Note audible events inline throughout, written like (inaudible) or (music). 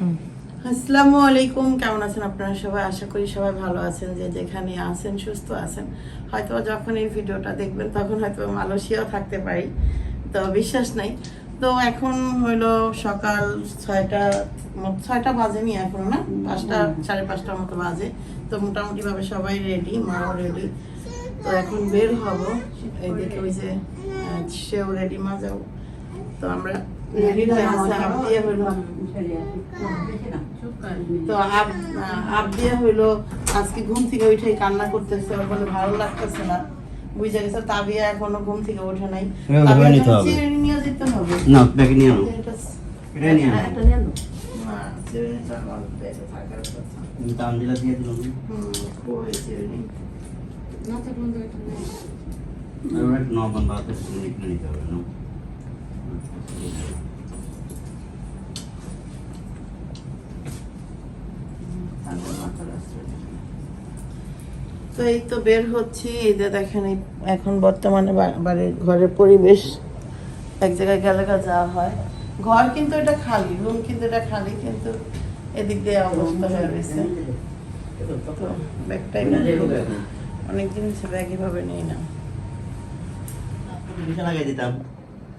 আসসালামু আলাইকুম, কেমন আছেন আপনারা সবাই? আশা করি সবাই ভালো আছেন, যে যেখানে আছেন, সুস্থ আছেন। হয়তো যখন এই ভিডিওটা দেখবেন, তখন হয়তো মালয়েশিয়াও থাকতে পারি, তো বিশ্বাস নাই। তো এখন হইল সকাল ছয়টা ছয়টা বাজেনি এখনও না? পাঁচটা, সাড়ে পাঁচটার মতো বাজে। তো মোটামুটি ভাবে সবাই রেডি মাও রেডি তো এখন বের হব। এইদিকে ওই যে সেও রেডি মা যাও। তো আমরা তো আপ আপ দিয়ে হইল আজকে ঘুম থেকে উঠে কান্না করতেছে ওর বলে ভালো লাগতেছে না। বুঝে গেছে তাবিয়া এখনও ঘুম থেকে ওঠে নাই। তাবিয়া ধরে নিতে হবে। নিয়ে যেতে হবে। না ব্যাগে আনো। এটা আনো। আনো। দাম দিলা দিয়ে দিলাম। ন নিতে হবে না। তো এই তো বের হচ্ছি, এই যে দেখেন এখন বর্তমানে বাড়ির ঘরের পরিবেশ। এক জায়গায় গেলে যাওয়া হয়। ঘর কিন্তু এটা খালি রুম কিন্তু এটা খালি, কিন্তু এদিক দিয়ে অবস্থা হয়ে রয়েছে তো ব্যাগটাই অনেক জিনিস ব্যাগ এভাবে নেই না। লাগাই দিতাম।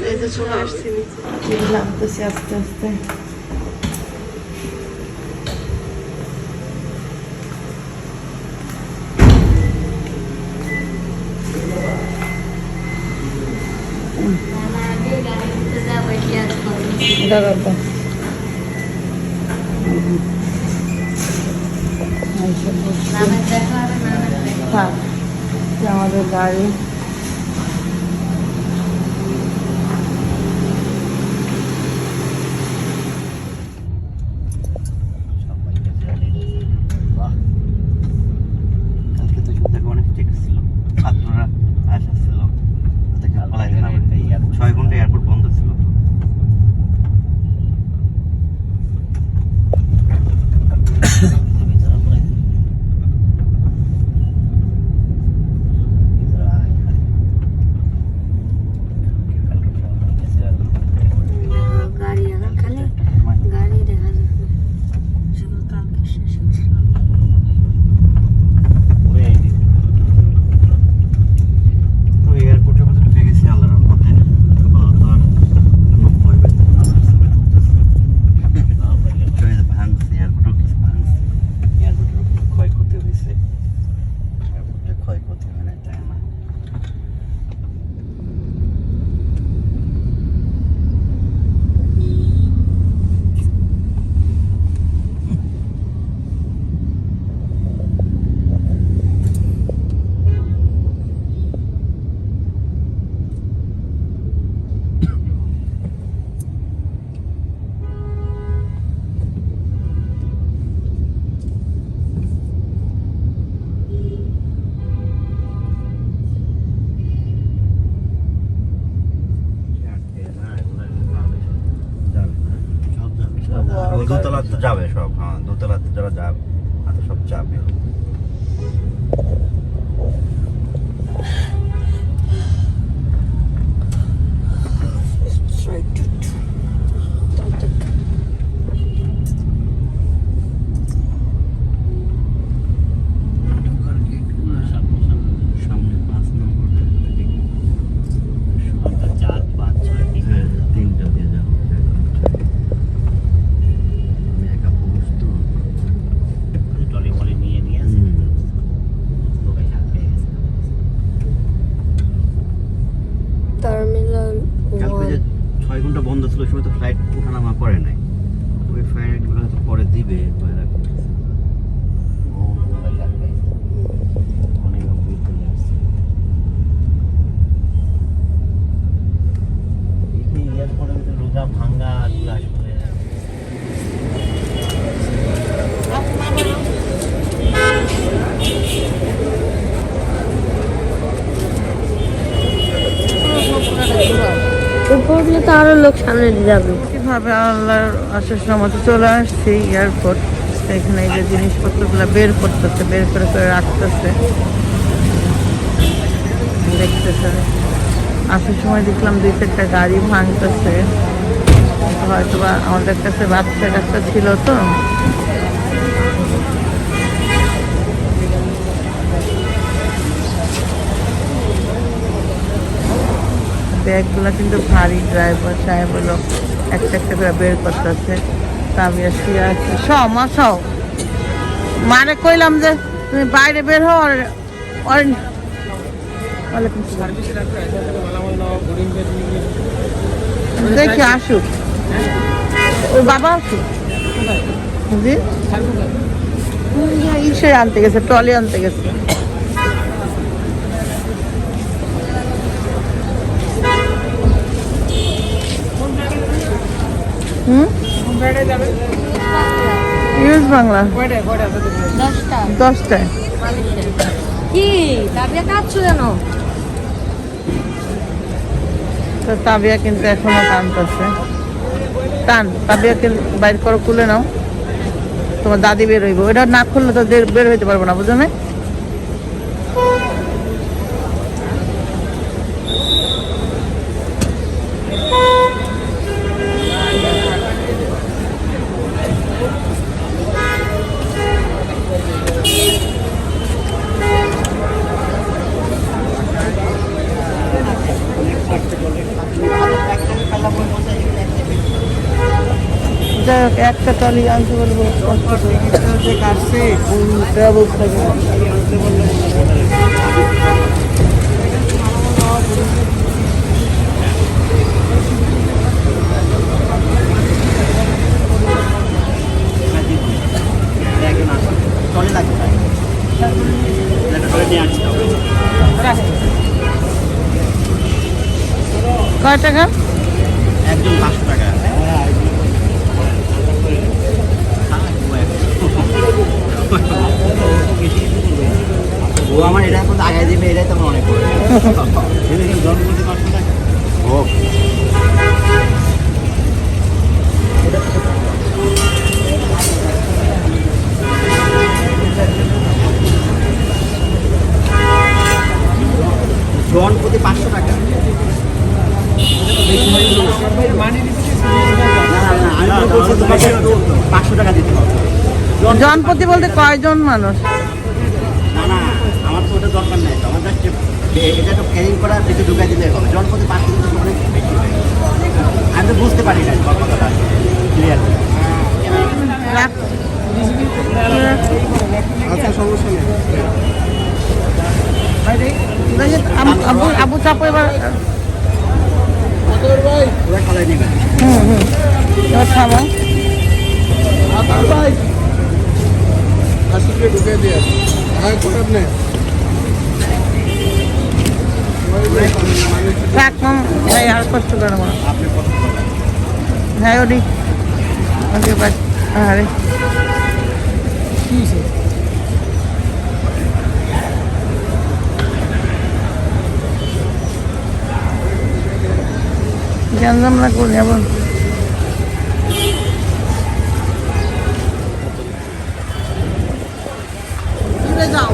তো এই যে চলে আসছি নামতেছি আস্তে আস্তে। যে আমাদের গাড়ি দোতলাতে এত সব যাবে সামনে পাঁচ নম্বর চার পাঁচ ছয় তিন হ্যাঁ তিনটা দিয়ে যাব আমি একা পুরুষ তো টলি মলি নিয়ে নিয়ে আসে লোকে থাকবে টার্মিনাল কালকে যে ছয় ঘণ্টা বন্ধ ছিল ওই সময় তো ফ্লাইট ওঠানামা করে নাই ওই ফ্লাইটগুলো হয়তো পরে দিবে পরে রাখবে ও লোকে থাকবে অনেক ভিড় চলে আসছে এয়ারপোর্টের ভিতরে রোজা ভাঙ্গা গুলো আসলে তো আরও লোক সামনে যাবে। কীভাবে আল্লাহর আশেষ মতো চলে আসছি, এয়ারপোর্ট। এখানে এই যে জিনিসপত্রগুলো বের করতেছে, বের করে করে রাখতেছে। দেখতেছে। আসার সময় দেখলাম দুই চারটা গাড়ি ভাঙতেছে। হয়তো বা আমাদের কাছে বাচ্চা কাচ্চা ছিল তো। ব্যাগগুলো কিন্তু ভারী ড্রাইভার সাহেব হলো একটা একটা করে বের করতেছে। তাবিয়া শুয়ে আছে। স মা সও মারে কইলাম যে, তুমি বাইরে বের হও আর দেখি, আসুক। ওর বাবা আসুক। জি? ইসে আনতে গেছে, ট্রলি আনতে গেছে। হুম? ইউএস বাংলা। দশটা দশটায়। কি? তারপরে কাঁদছো কেন? তো তাবিয়া কিন্তু এখনও টান তাবিয়া কিন্তু বাইর করো খুলে নাও। তোমার দাদি বের হইব। এটা না খুললে তো বের হইতে পারব না বুঝো না একটা টলি আনতে বলব। একজন আসে টলে লাগবে তাই একটা টলে নিয়ে আসতে হবে কয় টাকা একজন পাঁচশো টাকা ও আমার এটা এখন আগায় দিবে এটাই তো আমার অনেক বড়। জন্মদিন ও জন প্রতি পাঁচশো টাকা না পাঁচশো টাকা দিতে হবে। জনপতি বলতে কয়জন মানুষ না না আমার তো ওটা দরকার নেই তো আমার জাস্ট এটা তো ক্যারিং করা থেকে ঢুকাই দিলে হবে। জনপতি পাঁচশো কিন্তু অনেক বেশি হয়ে আমি তো বুঝতে পারি না কথাটা। আচ্ছা সমস্যা নেই। আবু- চাপো এবার ওরা খালাই নেবেন হুম হুম। এবার থামো। থাক মাম ভাই আর কষ্ট করে না। হ্যাঁ ওডি ওকে বাস আরে। গ্যাঞ্জাম না করি আবার। যাও।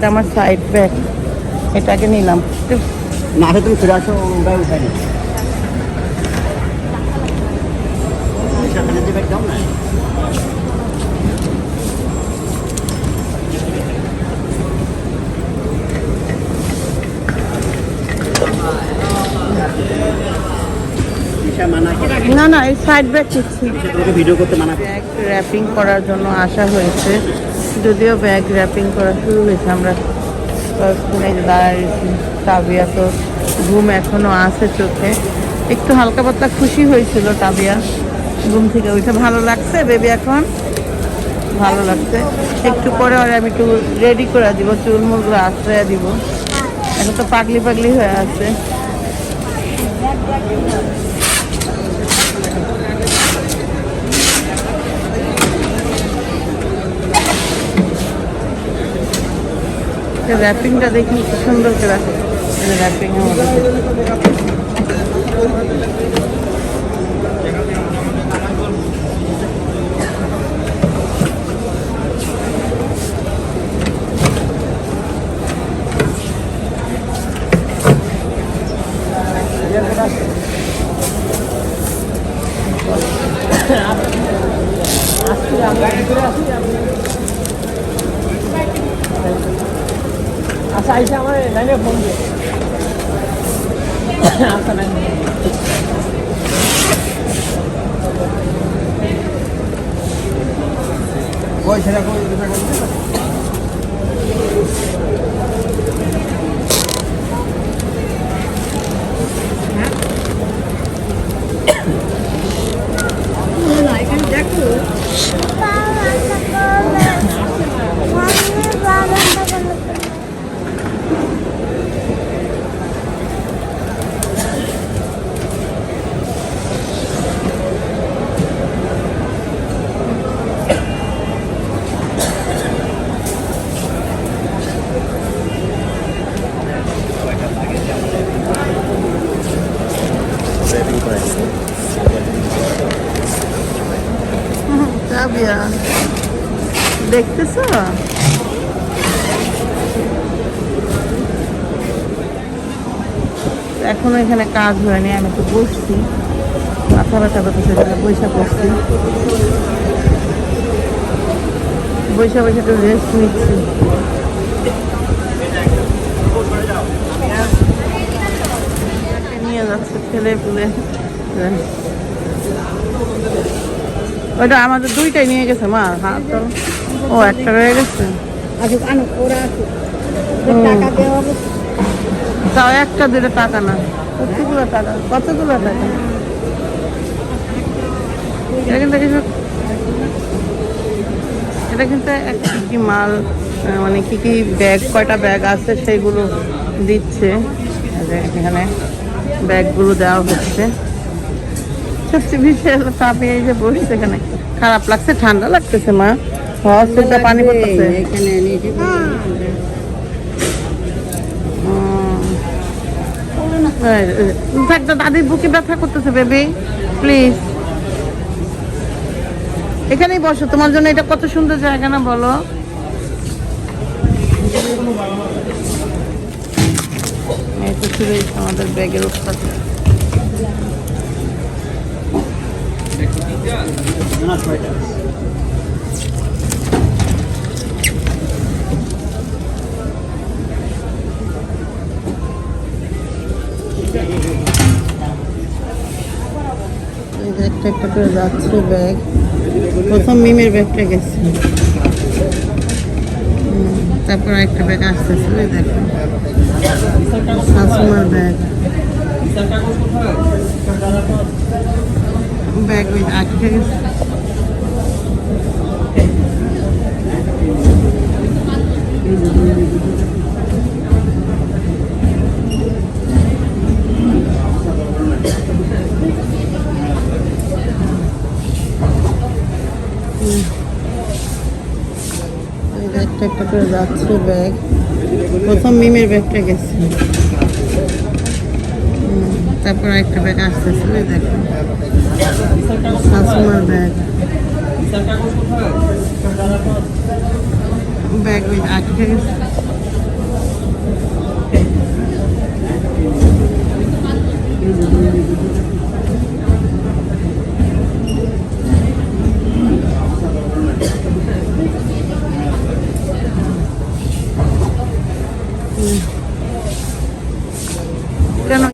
এটা আমার সাইড ব্যাগ এটাকে নিলাম। মাঠে তুমি ফিরে আসো ওটাই উঠাই না। না। এই সাইড ব্যাগ ভিডিও করতে মানা ব্যাগ র্যাপিং করার জন্য আসা হয়েছে। যদিও ব্যাগ র্যাপিং করা শুরু হয়েছে, আমরা কয়েকক্ষণ দাঁড়িয়েছি টাবিয়া তো ঘুম এখনও আছে চোখে। একটু হালকা পাতলা খুশি হয়েছিল তাবিয়া ঘুম থেকে উঠে। ভালো লাগছে বেবি এখন? ভালো লাগছে। একটু পরে আর আমি একটু রেডি করে দিব চুল মুলগুলো আশ্রয় দিব। এখন তো পাগলি পাগলি হয়ে আছে। র্যাপিংটা দেখি কি সুন্দর করে র্যাপিং আচ্ছা। (coughs) আইসা আমার লাইনে ফোন দিয়ে আচ্ছা লাইনে কই দেখতেছো? এখনও এখানে কাজ হয়নি, আমি তো বসছি। মাথা ব্যথা করতেছে, এখানে বৈশা করছি বৈশা বৈশা একটু রেস্ট নিচ্ছি। নিয়ে যাচ্ছে ছেলে পুলে। ওইটা আমাদের দুইটাই নিয়ে গেছে মা হাত ও একটা রয়ে গেছে। তাও একটা দিলে টাকা না। কতগুলো টাকা? কতগুলো টাকা? এটা কিন্তু কিছু এটা কিন্তু এক- কি কি মাল মানে কি কি ব্যাগ কয়টা ব্যাগ আছে সেইগুলো দিচ্ছে। এখানে ব্যাগগুলো দেওয়া হচ্ছে। সবচেয়ে বিশাল তাপে এই যে বসছে এখানে। খারাপ লাগছে ঠান্ডা লাগতেছে মা। হসপিটালটা পানি পড়তেছে। এখানে নিজে থাক দাদির বুকে ব্যথা করতেছে বেবি। প্লিজ। এখানেই বসো তোমার জন্য এটা কত সুন্দর জায়গা না বলো। এই তো আমাদের ব্যাগের উৎপাদ এই যে একটা একটা যাচ্ছে ব্যাগ। প্রথম মিমের ব্যাগটা গেছে। তারপর একটা ব্যাগ আসতেছে ওই দেখো। শাশুমার ব্যাগ। গেছে এই যে একটা করে ব্যাগ। প্রথম মিমের গেছে। তারপর একটা ব্যাগ আসতেছে দেখো। শাশুমার ব্যাগ ব্যাগ ওই আটকে গেছে হুম।